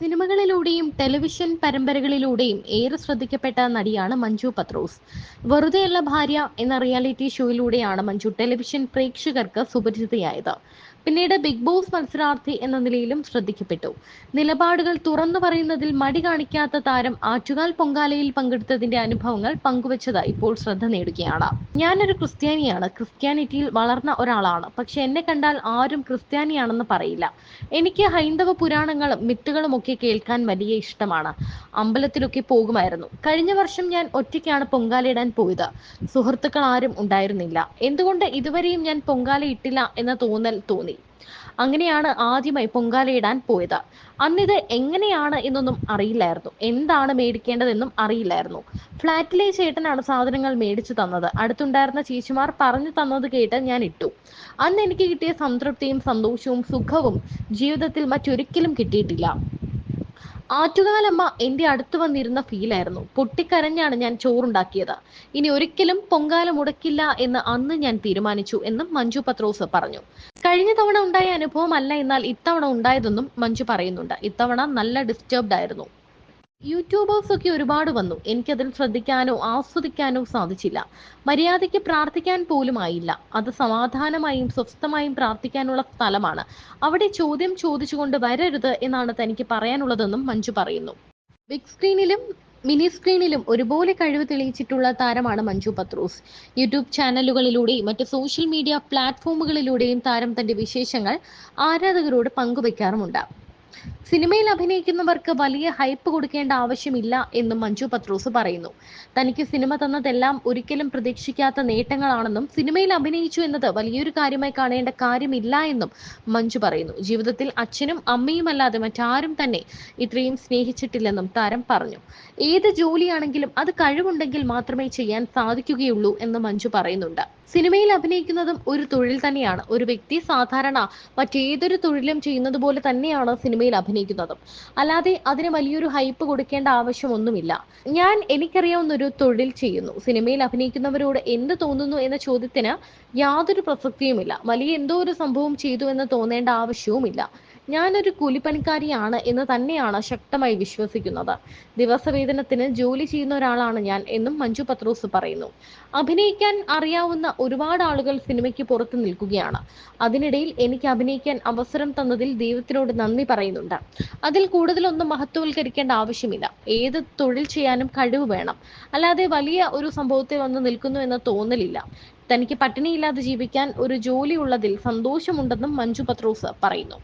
സിനിമകളിലൂടെയും television പരമ്പരകളിലൂടെയും ഏറെ ശ്രദ്ധിക്കപ്പെട്ട നടിയാണ് മഞ്ജു പത്രോസ്. വെറുതെയുള്ള ഭാര്യ എന്ന റിയാലിറ്റി ഷോയിലൂടെയാണ് മഞ്ജു ടെലിവിഷൻ പ്രേക്ഷകർക്ക് സുപരിചിതയായത്. പിന്നീട് ബിഗ് ബോസ് മത്സരാർത്ഥി എന്ന നിലയിലും ശ്രദ്ധിക്കപ്പെട്ടു. നിലപാടുകൾ തുറന്നു പറയുന്നതിൽ മടി കാണിക്കാത്ത താരം ആറ്റുകാൽ പൊങ്കാലയിൽ പങ്കെടുത്തതിന്റെ അനുഭവങ്ങൾ പങ്കുവച്ചത് ഇപ്പോൾ ശ്രദ്ധ നേടുകയാണ്. ഞാനൊരു ക്രിസ്ത്യാനിയാണ്. ക്രിസ്ത്യാനിറ്റിയിൽ വളർന്ന ഒരാളാണ്. പക്ഷെ എന്നെ കണ്ടാൽ ആരും ക്രിസ്ത്യാനിയാണെന്ന് പറയില്ല. എനിക്ക് ഹൈന്ദവ പുരാണങ്ങളും മിത്തുകളും ഒക്കെ കേൾക്കാൻ വലിയ ഇഷ്ടമാണ്. അമ്പലത്തിലൊക്കെ പോകുമായിരുന്നു. കഴിഞ്ഞ വർഷം ഞാൻ ഒറ്റയ്ക്കാണ് പൊങ്കാലയിടാൻ പോയത്. സുഹൃത്തുക്കൾ ആരും ഉണ്ടായിരുന്നില്ല. എന്തുകൊണ്ട് ഇതുവരെയും ഞാൻ പൊങ്കാല ഇട്ടില്ല എന്ന തോന്നൽ തോന്നി. അങ്ങനെയാണ് ആദ്യമായി പൊങ്കാലയിടാൻ പോയത്. അന്നിത് എങ്ങനെയാണ് എന്നൊന്നും അറിയില്ലായിരുന്നു. എന്താണ് മേടിക്കേണ്ടതെന്നും അറിയില്ലായിരുന്നു. ഫ്ലാറ്റിലെ ചേട്ടനാണ് സാധനങ്ങൾ മേടിച്ചു തന്നത്. അടുത്തുണ്ടായിരുന്ന ചേച്ചിമാർ പറഞ്ഞു തന്നത് കേട്ട് ഞാൻ ഇട്ടു. അന്ന് എനിക്ക് കിട്ടിയ സംതൃപ്തിയും സന്തോഷവും സുഖവും ജീവിതത്തിൽ മറ്റൊരിക്കലും കിട്ടിയിട്ടില്ല. ആറ്റുകാലമ്മ എന്റെ അടുത്ത് വന്നിരുന്ന ഫീലായിരുന്നു പൊട്ടിക്കരഞ്ഞാണ് ഞാൻ ചോറുണ്ടാക്കിയത്. ഇനി ഒരിക്കലും പൊങ്കാല മുടക്കില്ല എന്ന് അന്ന് ഞാൻ തീരുമാനിച്ചു എന്നും മഞ്ജു പത്രോസ് പറഞ്ഞു. കഴിഞ്ഞ തവണ ഉണ്ടായ അനുഭവം അല്ല എന്നാൽ ഇത്തവണ ഉണ്ടായതെന്നും മഞ്ജു പറയുന്നുണ്ട്. ഇത്തവണ നല്ല ഡിസ്റ്റർബ്ഡ് ആയിരുന്നു. യൂട്യൂബേഴ്സ് ഒക്കെ ഒരുപാട് വന്നു. എനിക്കതിൽ ശ്രദ്ധിക്കാനോ ആസ്വദിക്കാനോ സാധിച്ചില്ല. മര്യാദയ്ക്ക് പ്രാർത്ഥിക്കാൻ പോലും ആയില്ല. അത് സമാധാനമായും സ്വസ്ഥമായും പ്രാർത്ഥിക്കാനുള്ള സ്ഥലമാണ്. അവിടെ ചോദ്യം ചോദിച്ചുകൊണ്ട് വരരുത് എന്നാണ് തനിക്ക് പറയാനുള്ളതെന്നും മഞ്ജു പറയുന്നു. ബിഗ് സ്ക്രീനിലും മിനി സ്ക്രീനിലും ഒരുപോലെ കഴിവ് തെളിയിച്ചിട്ടുള്ള താരമാണ് മഞ്ജു പത്രൂസ്. യൂട്യൂബ് ചാനലുകളിലൂടെയും മറ്റ് സോഷ്യൽ മീഡിയ പ്ലാറ്റ്ഫോമുകളിലൂടെയും താരം തന്റെ വിശേഷങ്ങൾ ആരാധകരോട് പങ്കുവെക്കാറുമുണ്ട്. സിനിമയിൽ അഭിനയിക്കുന്നവർക്ക് വലിയ ഹൈപ്പ് കൊടുക്കേണ്ട ആവശ്യമില്ല എന്നും മഞ്ജു പത്രോസ് പറയുന്നു. തനിക്ക് സിനിമ തന്നതെല്ലാം ഒരിക്കലും പ്രതീക്ഷിക്കാത്ത നേട്ടങ്ങളാണെന്നും സിനിമയിൽ അഭിനയിച്ചു എന്നത് വലിയൊരു കാര്യമായി കാണേണ്ട കാര്യമില്ല എന്നും മഞ്ജു പറയുന്നു. ജീവിതത്തിൽ അച്ഛനും അമ്മയും അല്ലാതെ മറ്റാരും തന്നെ ഇത്രയും സ്നേഹിച്ചിട്ടില്ലെന്നും താരം പറഞ്ഞു. ഏത് ജോലിയാണെങ്കിലും അത് കഴിവുണ്ടെങ്കിൽ മാത്രമേ ചെയ്യാൻ സാധിക്കുകയുള്ളൂ എന്ന് മഞ്ജു പറയുന്നുണ്ട്. സിനിമയിൽ അഭിനയിക്കുന്നതും ഒരു തൊഴിൽ തന്നെയാണ്. ഒരു വ്യക്തി സാധാരണ മറ്റേതൊരു തൊഴിലും ചെയ്യുന്നത് പോലെ തന്നെയാണ് സിനിമയിൽ അഭിനയിക്കുന്നതും. അല്ലാതെ അതിന് വലിയൊരു ഹൈപ്പ് കൊടുക്കേണ്ട ആവശ്യമൊന്നുമില്ല. ഞാൻ എനിക്കറിയാവുന്ന ഒരു തൊഴിൽ ചെയ്യുന്നു. സിനിമയിൽ അഭിനയിക്കുന്നവരോട് എന്ത് തോന്നുന്നു എന്ന ചോദ്യത്തിന് യാതൊരു പ്രസക്തിയുമില്ല. വലിയ എന്തോ ഒരു സംഭവം ചെയ്തു എന്ന് തോന്നേണ്ട ആവശ്യവുമില്ല. ഞാനൊരു കൂലിപ്പണിക്കാരിയാണ് എന്ന് തന്നെയാണ് ശക്തമായി വിശ്വസിക്കുന്നത്. ദിവസവേതനത്തിന് ജോലി ചെയ്യുന്ന ഒരാളാണ് ഞാൻ എന്നും മഞ്ജു പത്രോസ് പറയുന്നു. അഭിനയിക്കാൻ അറിയാവുന്ന ഒരുപാട് ആളുകൾ സിനിമയ്ക്ക് പുറത്തു നിൽക്കുകയാണ്. അതിനിടയിൽ എനിക്ക് അഭിനയിക്കാൻ അവസരം തന്നതിൽ ദൈവത്തിനോട് നന്ദി പറയുന്നുണ്ട്. അതിൽ കൂടുതലൊന്നും മഹത്വവൽക്കരിക്കേണ്ട ആവശ്യമില്ല. ഏത് തൊഴിൽ ചെയ്യാനും കഴിവ് വേണം. അല്ലാതെ വലിയ ഒരു സംഭവത്തെ വന്ന് നിൽക്കുന്നു എന്ന തോന്നലില്ല. തനിക്ക് പട്ടിണിയില്ലാതെ ജീവിക്കാൻ ഒരു ജോലി ഉള്ളതിൽ സന്തോഷമുണ്ടെന്നും മഞ്ജു പത്രോസ് പറയുന്നു.